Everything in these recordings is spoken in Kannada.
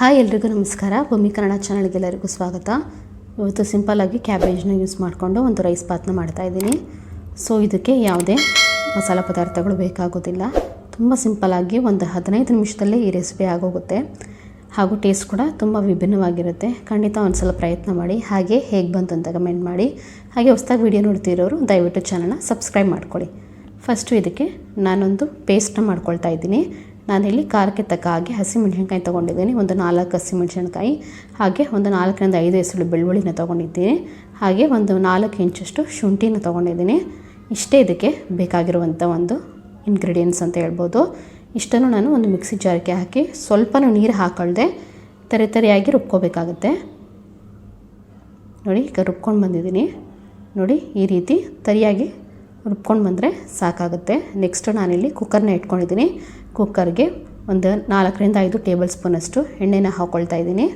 ಹಾಯ್ ಎಲ್ರಿಗೂ ನಮಸ್ಕಾರ. ಭೂಮಿ ಕನ್ನಡ ಚಾನಲ್ಗೆ ಎಲ್ಲರಿಗೂ ಸ್ವಾಗತ. ಇವತ್ತು ಸಿಂಪಲ್ಲಾಗಿ ಕ್ಯಾಬೇಜ್ನ ಯೂಸ್ ಮಾಡಿಕೊಂಡು ಒಂದು ರೈಸ್ ಬಾತ್ನ ಮಾಡ್ತಾಯಿದ್ದೀನಿ ಸೊ, ಇದಕ್ಕೆ ಯಾವುದೇ ಮಸಾಲೆ ಪದಾರ್ಥಗಳು ಬೇಕಾಗೋದಿಲ್ಲ. ತುಂಬ ಸಿಂಪಲ್ಲಾಗಿ ಒಂದು ಹದಿನೈದು ನಿಮಿಷದಲ್ಲೇ ಈ ರೆಸಿಪಿ ಆಗೋಗುತ್ತೆ. ಹಾಗೂ ಟೇಸ್ಟ್ ಕೂಡ ತುಂಬ ವಿಭಿನ್ನವಾಗಿರುತ್ತೆ. ಖಂಡಿತ ಒಂದು ಸಲ ಪ್ರಯತ್ನ ಮಾಡಿ. ಹಾಗೆ ಹೇಗೆ ಬಂತು ಅಂತ ಕಮೆಂಟ್ ಮಾಡಿ. ಹಾಗೆ ಹೊಸ್ದಾಗಿ ವಿಡಿಯೋ ನೋಡ್ತಿರೋರು ದಯವಿಟ್ಟು ಚಾನಲ್ನ ಸಬ್ಸ್ಕ್ರೈಬ್ ಮಾಡ್ಕೊಳ್ಳಿ. ಫಸ್ಟು ಇದಕ್ಕೆ ನಾನೊಂದು ಪೇಸ್ಟ್ನ ಮಾಡ್ಕೊಳ್ತಾ ಇದ್ದೀನಿ. ನಾನಿಲ್ಲಿ ಖಾರಕ್ಕೆ ತಕ್ಕ ಹಾಗೆ ಹಸಿಮೆಣಸಿನ್ಕಾಯಿ ತೊಗೊಂಡಿದ್ದೀನಿ. ಒಂದು ನಾಲ್ಕು ಹಸಿಮೆಣಸಿನ್ಕಾಯಿ ಹಾಗೆ ಒಂದು ನಾಲ್ಕರಿಂದ ಐದು ಹೆಸರು ಬೆಳ್ಳುಳ್ಳಿನ ತೊಗೊಂಡಿದ್ದೀನಿ. ಹಾಗೆ ಒಂದು ನಾಲ್ಕು ಇಂಚಷ್ಟು ಶುಂಠಿನ ತೊಗೊಂಡಿದ್ದೀನಿ. ಇಷ್ಟೇ ಇದಕ್ಕೆ ಬೇಕಾಗಿರುವಂಥ ಒಂದು ಇಂಗ್ರೀಡಿಯೆಂಟ್ಸ್ ಅಂತ ಹೇಳ್ಬೋದು. ಇಷ್ಟನ್ನು ನಾನು ಒಂದು ಮಿಕ್ಸಿ ಜಾರ್ಗೆ ಹಾಕಿ ಸ್ವಲ್ಪನೂ ನೀರು ಹಾಕೊಳ್ಳದೆ ತರಿ ತರಿಯಾಗಿ ರುಬ್ಕೋಬೇಕಾಗುತ್ತೆ. ನೋಡಿ, ಈಗ ರುಬ್ಕೊಂಡು ಬಂದಿದ್ದೀನಿ. ನೋಡಿ, ಈ ರೀತಿ ತರಿಯಾಗಿ ರುಬ್ಕೊಂಡು ಬಂದರೆ ಸಾಕಾಗುತ್ತೆ. ನೆಕ್ಸ್ಟು ನಾನಿಲ್ಲಿ ಕುಕ್ಕರ್ನ ಇಟ್ಕೊಂಡಿದ್ದೀನಿ. ಕುಕ್ಕರ್ಗೆ ಒಂದು ನಾಲ್ಕರಿಂದ ಐದು ಟೇಬಲ್ ಸ್ಪೂನಷ್ಟು ಎಣ್ಣೆನ ಹಾಕ್ಕೊಳ್ತಾ ಇದ್ದೀನಿ.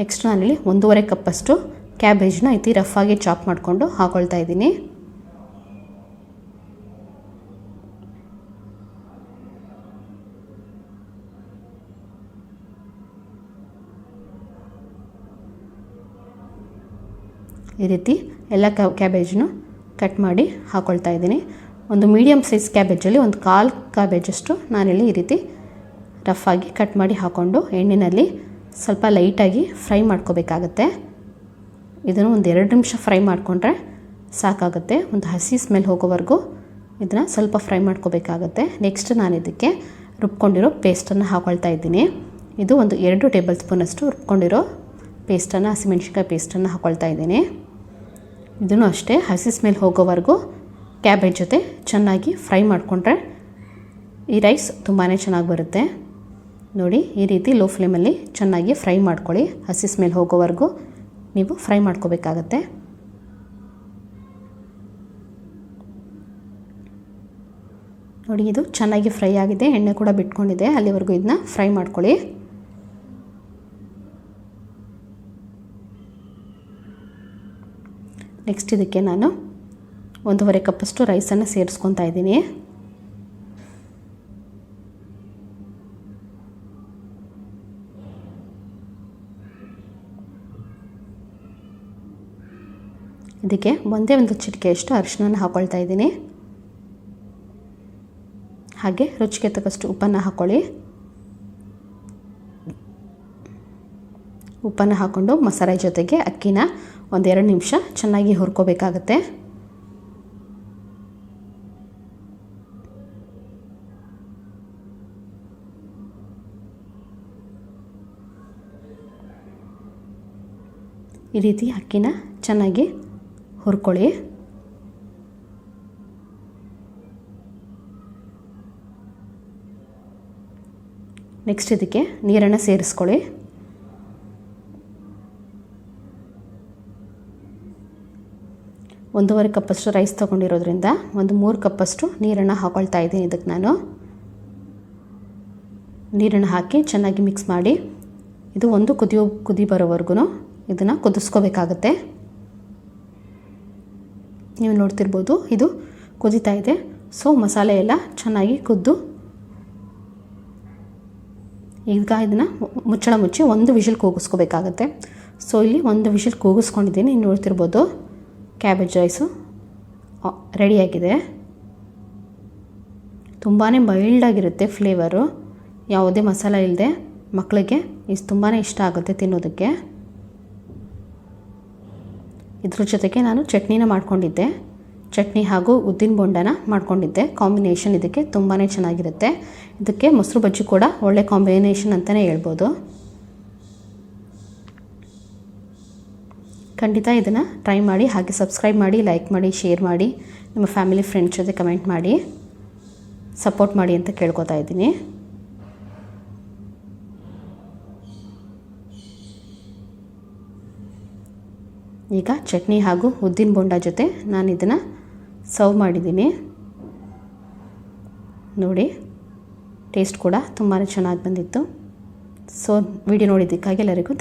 ನೆಕ್ಸ್ಟ್ ನಾನಿಲ್ಲಿ ಒಂದೂವರೆ ಕಪ್ಪಷ್ಟು ಕ್ಯಾಬೇಜ್ನ ಐತಿ ರಫಾಗಿ ಚಾಪ್ ಮಾಡಿಕೊಂಡು ಹಾಕ್ಕೊಳ್ತಾ ಇದ್ದೀನಿ. ಈ ರೀತಿ ಎಲ್ಲ ಕ್ಯಾಬೇಜ್ನು ಕಟ್ ಮಾಡಿ ಹಾಕ್ಕೊಳ್ತಾ ಇದ್ದೀನಿ. ಒಂದು ಮೀಡಿಯಮ್ ಸೈಜ್ ಕ್ಯಾಬೇಜಲ್ಲಿ ಒಂದು ಕಾಲು ಕ್ಯಾಬೇಜಷ್ಟು ನಾನಿಲ್ಲಿ ಈ ರೀತಿ ರಫಾಗಿ ಕಟ್ ಮಾಡಿ ಹಾಕ್ಕೊಂಡು ಎಣ್ಣೆಯಲ್ಲಿ ಸ್ವಲ್ಪ ಲೈಟಾಗಿ ಫ್ರೈ ಮಾಡ್ಕೋಬೇಕಾಗತ್ತೆ. ಇದನ್ನು ಒಂದು ಎರಡು ನಿಮಿಷ ಫ್ರೈ ಮಾಡಿಕೊಂಡ್ರೆ ಸಾಕಾಗುತ್ತೆ. ಒಂದು ಹಸಿ ಸ್ಮೆಲ್ ಹೋಗೋವರೆಗೂ ಇದನ್ನು ಸ್ವಲ್ಪ ಫ್ರೈ ಮಾಡ್ಕೋಬೇಕಾಗತ್ತೆ. ನೆಕ್ಸ್ಟ್ ನಾನು ಇದಕ್ಕೆ ರುಬ್ಕೊಂಡಿರೋ ಪೇಸ್ಟನ್ನು ಹಾಕ್ಕೊಳ್ತಾ ಇದ್ದೀನಿ. ಇದು ಒಂದು ಎರಡು ಟೇಬಲ್ ಸ್ಪೂನಷ್ಟು ರುಬ್ಕೊಂಡಿರೋ ಪೇಸ್ಟನ್ನು ಹಸಿಮೆಣ್ಸಿನ್ಕಾಯಿ ಪೇಸ್ಟನ್ನು ಹಾಕ್ಕೊಳ್ತಾ ಇದ್ದೀನಿ. ಇದನ್ನು ಅಷ್ಟೇ ಹಸಿ ಸ್ಮೆಲ್ ಹೋಗೋವರೆಗೂ ಕ್ಯಾಬೇಜ್ ಜೊತೆ ಚೆನ್ನಾಗಿ ಫ್ರೈ ಮಾಡಿಕೊಂಡ್ರೆ ಈ ರೈಸ್ ತುಂಬಾ ಚೆನ್ನಾಗಿ ಬರುತ್ತೆ. ನೋಡಿ, ಈ ರೀತಿ ಲೋ ಫ್ಲೇಮಲ್ಲಿ ಚೆನ್ನಾಗಿ ಫ್ರೈ ಮಾಡ್ಕೊಳ್ಳಿ. ಹಸಿ ಸ್ಮೆಲ್ ಹೋಗೋವರೆಗೂ ನೀವು ಫ್ರೈ ಮಾಡ್ಕೋಬೇಕಾಗತ್ತೆ. ನೋಡಿ, ಇದು ಚೆನ್ನಾಗಿ ಫ್ರೈ ಆಗಿದೆ. ಎಣ್ಣೆ ಕೂಡ ಬಿಟ್ಕೊಂಡಿದೆ. ಅಲ್ಲಿವರೆಗೂ ಇದನ್ನ ಫ್ರೈ ಮಾಡ್ಕೊಳ್ಳಿ. ನೆಕ್ಸ್ಟ್ ಇದಕ್ಕೆ ನಾನು ಒಂದೂವರೆ ಕಪ್ಪಷ್ಟು ರೈಸನ್ನು ಸೇರಿಸ್ಕೊತಾ ಇದ್ದೀನಿ. ಇದಕ್ಕೆ ಒಂದೇ ಒಂದು ಚಿಟಿಕೆಯಷ್ಟು ಅರಿಶಿನ ಹಾಕ್ಕೊಳ್ತಾ ಇದ್ದೀನಿ. ಹಾಗೆ ರುಚಿಗೆ ತಕ್ಕಷ್ಟು ಉಪ್ಪನ್ನು ಹಾಕ್ಕೊಳ್ಳಿ ಉಪ್ಪನ್ನು ಹಾಕ್ಕೊಂಡು ಮಸಾಲೆ ಜೊತೆಗೆ ಅಕ್ಕಿನ ಒಂದೆರಡು ನಿಮಿಷ ಚೆನ್ನಾಗಿ ಹುರ್ಕೋಬೇಕಾಗತ್ತೆ. ಈ ರೀತಿ ಅಕ್ಕಿನ ಚೆನ್ನಾಗಿ ಹುರ್ಕೊಳ್ಳಿ. ನೆಕ್ಸ್ಟ್ ಇದಕ್ಕೆ ನೀರನ್ನು ಸೇರಿಸ್ಕೊಳ್ಳಿ. ಒಂದೂವರೆ ಕಪ್ಪಷ್ಟು ರೈಸ್ ತೊಗೊಂಡಿರೋದ್ರಿಂದ ಒಂದು ಮೂರು ಕಪ್ಪಷ್ಟು ನೀರನ್ನು ಹಾಕೊಳ್ತಾ ಇದ್ದೀನಿ ಇದಕ್ಕೆ ನಾನು. ನೀರನ್ನು ಹಾಕಿ ಚೆನ್ನಾಗಿ ಮಿಕ್ಸ್ ಮಾಡಿ ಇದು ಒಂದು ಕುದಿಯೋ, ಕುದಿ ಬರೋವರೆಗೂ ಇದನ್ನು ಕುದಿಸ್ಕೋಬೇಕಾಗತ್ತೆ. ನೀವು ನೋಡ್ತಿರ್ಬೋದು ಇದು ಕುದೀತಾ ಇದೆ. ಸೊ ಮಸಾಲೆ ಎಲ್ಲ ಚೆನ್ನಾಗಿ ಕುದ್ದು ಈಗ ಇದನ್ನು ಮುಚ್ಚಳ ಮುಚ್ಚಿ ಒಂದು ವಿಷಲ್ ಕೂಗಿಸ್ಕೋಬೇಕಾಗತ್ತೆ. ಸೊ ಇಲ್ಲಿ ಒಂದು ವಿಷಲ್ ಕೂಗಿಸ್ಕೊಂಡಿದ್ದೀನಿ. ನೋಡ್ತಿರ್ಬೋದು. ಕ್ಯಾಬೇಜ್ ರೈಸು ರೆಡಿಯಾಗಿದೆ ತುಂಬಾ ಮೈಲ್ಡಾಗಿರುತ್ತೆ ಫ್ಲೇವರು ಯಾವುದೇ ಮಸಾಲ ಇಲ್ಲದೆ ಮಕ್ಕಳಿಗೆ ಇದು ತುಂಬಾ ಇಷ್ಟ ಆಗುತ್ತೆ ತಿನ್ನೋದಕ್ಕೆ. ಇದ್ರ ಜೊತೆಗೆ ನಾನು ಚಟ್ನಿನ ಮಾಡ್ಕೊಂಡಿದ್ದೆ. ಚಟ್ನಿ ಹಾಗೂ ಉದ್ದಿನ ಬೊಂಡನ ಮಾಡ್ಕೊಂಡಿದ್ದೆ. ಕಾಂಬಿನೇಷನ್ ಇದಕ್ಕೆ ತುಂಬಾ ಚೆನ್ನಾಗಿರುತ್ತೆ. ಇದಕ್ಕೆ ಮೊಸರು ಬಜ್ಜಿ ಕೂಡ ಒಳ್ಳೆ ಕಾಂಬಿನೇಷನ್ ಅಂತಲೇ ಹೇಳ್ಬೋದು. ಖಂಡಿತ ಇದನ್ನು ಟ್ರೈ ಮಾಡಿ, ಹಾಗೆ ಸಬ್ಸ್ಕ್ರೈಬ್ ಮಾಡಿ ಲೈಕ್ ಮಾಡಿ ಶೇರ್ ಮಾಡಿ, ನಿಮ್ಮ ಫ್ಯಾಮಿಲಿ ಫ್ರೆಂಡ್ಸ್ ಜೊತೆ ಕಮೆಂಟ್ ಮಾಡಿ ಸಪೋರ್ಟ್ ಮಾಡಿ ಅಂತ ಕೇಳ್ಕೊತಾ ಇದ್ದೀನಿ. ಈಗ ಚಟ್ನಿ ಹಾಗೂ ಉದ್ದಿನ ಬೊಂಡ ಜೊತೆ ನಾನು ಇದನ್ನು ಸರ್ವ್ ಮಾಡಿದ್ದೀನಿ. ನೋಡಿ ಟೇಸ್ಟ್ ಕೂಡ ತುಂಬಾ ಚೆನ್ನಾಗಿ ಬಂದಿತ್ತು. ಸೊ ವಿಡಿಯೋ ನೋಡಿದ್ದಕ್ಕಾಗಿ ಎಲ್ಲರಿಗೂ